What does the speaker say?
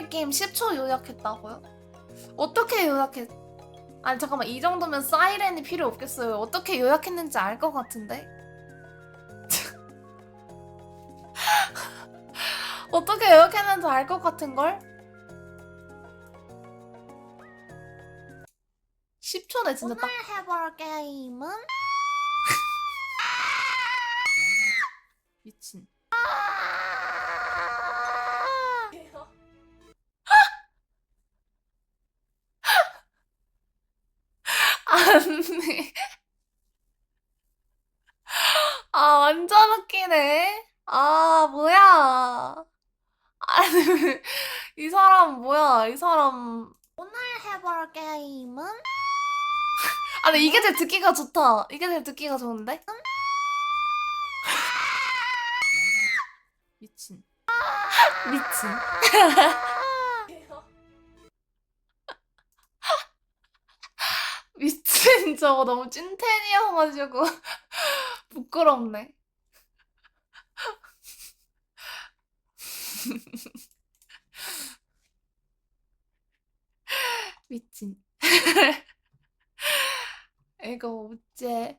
오늘 게임 10초 요약했다고요? 어떻게 요약했? 아니 잠깐만 이 정도면 사이렌이 필요 없겠어요. 어떻게 요약했는지 알 것 같은데. 어떻게 요약했는지 알 것 같은 걸? 10초네 진짜 딱. 오늘 해볼 게임은 미친. 아니. 아, 완전 웃기네. 아, 뭐야. 아니, 이 사람 뭐야. 이 사람. 오늘 해볼 게임은 아, 근데 이게 제일 듣기가 좋다. 이게 제일 듣기가 좋은데? 미친. 미친. 미친 저거 너무 찐텐이어가지고 부끄럽네. 미친. 이거 어째